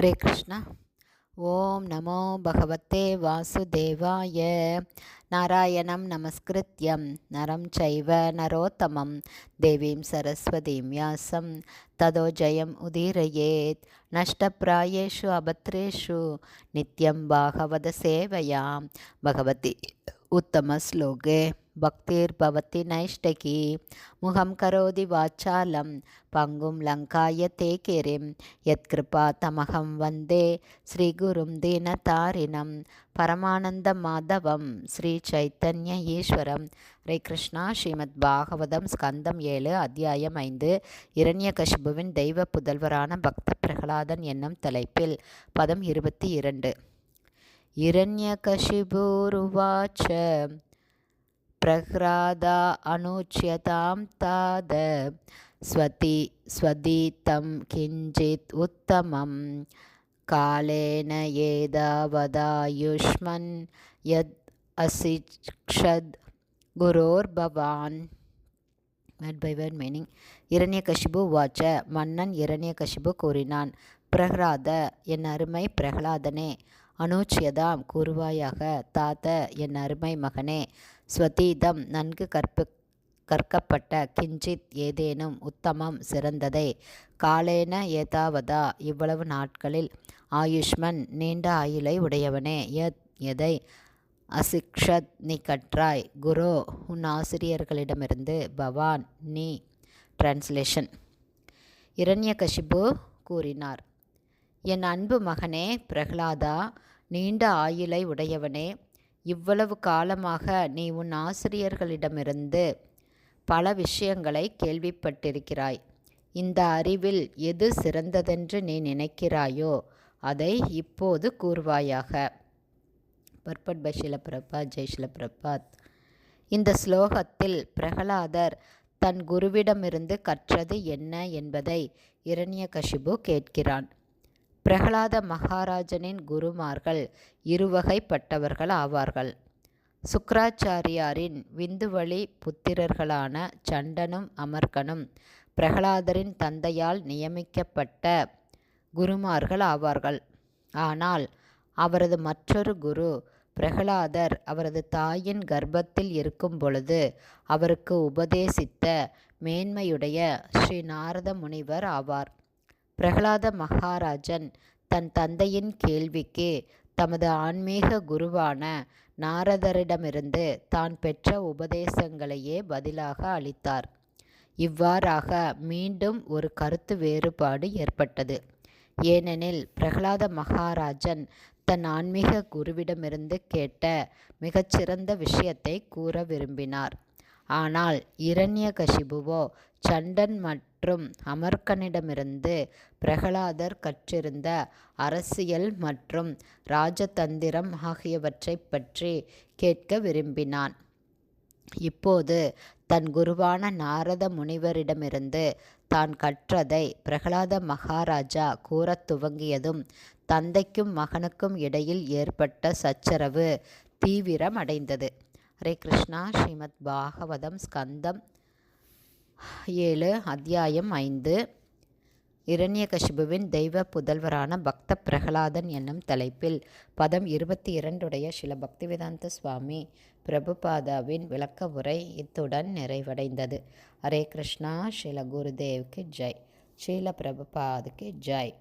ஹரே கிருஷ்ணா. ஓம் நமோ பகவத்தே வாசுதேவாய. நாராயணம் நமஸ்கிருத்யம். நரம் சைவ நரோத்தமம். தேவீம் சரஸ்வதீம் வியாசம் ததோ ஜயம் உதீரயேத். நஷ்டப்பிராயேஷு அபத்ரேஷு. நித்யம் பாகவத சேவையாம். பகவதி உத்தம ஸ்லோகே. பக்திர் பக்திர்பவதி நைஷ்டகி முகம் கரோதி வாச்சாலம் பங்கும் லங்காய தே கிரிம் யத்கிருபா தமகம் வந்தே ஸ்ரீகுரும் தீனதாரிணம் பரமானந்த மாதவம் ஸ்ரீ சைத்தன்ய ஈஸ்வரம். ஹரே கிருஷ்ணா. ஸ்ரீமத் பாகவதம் ஸ்கந்தம் ஏழு அத்தியாயம் ஐந்து இரண்ய கஷ்புவின் தெய்வ புதல்வரான பக்த பிரகலாதன் என்னும் தலைப்பில் பதம் இருபத்தி இரண்டு. இரண்யகஷிபூருவாச்ச प्रह्रादा अनुच्यतां ताद स्वति स्वदीतं किञ्चित् उत्तमं कालेन येदावदायुष्मन् यद् अशिक्षद् குரோர்பவான் word by word meaning Hiranyakashipu வாச்ச மன்னன் இரண்யகசிபு கூறினான் பிரகலாத என் அருமை பிரகலாதனே அனூச்சியதாம் கூறுவாயாக தாத்த என் அருமை மகனே ஸ்வதீதம் நன்கு கற்பு கற்கப்பட்ட கிஞ்சித் ஏதேனும் உத்தமம் சிறந்ததை. காலேன ஏதாவதா? இவ்வளவு நாட்களில் ஆயுஷ்மன் நீண்ட ஆயுளை உடையவனே. எத் எதை? அசிக்ஷத் நீ கற்றாய் குரு உன் ஆசிரியர்களிடமிருந்து பவான் நீ டிரான்ஸ்லேஷன். இரண்யகசிபு கூறினார். என் அன்பு மகனே பிரகலாதா நீண்ட ஆயுளை உடையவனே இவ்வளவு காலமாக நீ உன் ஆசிரியர்களிடமிருந்து பல விஷயங்களை கேள்விப்பட்டிருக்கிறாய். இந்த அறிவில் எது சிறந்ததென்று நீ நினைக்கிறாயோ அதை இப்போது கூறுவாயாக. பர்பட் பஷில ஷிலபிரபாத் ஜெய்ஷில பிரபாத் இந்த ஸ்லோகத்தில் பிரகலாதர் தன் குருவிடமிருந்து கற்றது என்ன என்பதை இரண்யகசிபு கேட்கிறான். பிரகலாத மகாராஜனின் குருமார்கள் இருவகைப்பட்டவர்கள் ஆவார்கள். சுக்கராச்சாரியாரின் விந்துவழி புத்திரர்களான சண்டனும் அமர்கனும் பிரகலாதரின் தந்தையால் நியமிக்கப்பட்ட குருமார்கள் ஆவார்கள். ஆனால் அவரது மற்றொரு குரு பிரகலாதர் அவரது தாயின் கர்ப்பத்தில் இருக்கும் பொழுது அவருக்கு உபதேசித்த மேன்மையுடைய ஸ்ரீ நாரத முனிவர் ஆவார். பிரகலாத மகாராஜன் தன் தந்தையின் கேள்விக்கு தமது ஆன்மீக குருவான நாரதரிடமிருந்து தான் பெற்ற உபதேசங்களையே பதிலாக அளித்தார். இவ்வாறாக மீண்டும் ஒரு கருத்து வேறுபாடு ஏற்பட்டது. ஏனெனில் பிரகலாத மகாராஜன் தன் ஆன்மீக குருவிடமிருந்து கேட்ட மிகச்சிறந்த விஷயத்தை கூற விரும்பினார். ஆனால் இரண்யகசிபுவோ சண்டன் மற்றும் அமர்கனிடமிருந்து பிரகலாதர் கற்றிருந்த அரசியல் மற்றும் ராஜதந்திரம் ஆகியவற்றைப் பற்றி கேட்க விரும்பினான். இப்போது தன் குருவான நாரத முனிவரிடமிருந்து தான் கற்றதை பிரகலாத மகாராஜா கூறத் துவங்கியதும் தந்தைக்கும் மகனுக்கும் இடையில் ஏற்பட்ட சச்சரவு தீவிரமடைந்தது. ஹரே கிருஷ்ணா. ஸ்ரீமத் பாகவதம் ஸ்கந்தம் ஏழு அத்தியாயம் ஐந்து. இரண்யகசிபுவின் தெய்வ புதல்வரான பக்த பிரகலாதன் என்னும் தலைப்பில் பதம் இருபத்தி இரண்டுடைய சில பக்திவேதாந்த சுவாமி பிரபுபாதாவின் விளக்க உரை இத்துடன் நிறைவடைந்தது. ஹரே கிருஷ்ணா. ஸ்ரீல குருதேவ்க்கு ஜெய். ஸ்ரீல பிரபுபாதுக்கு ஜெய்.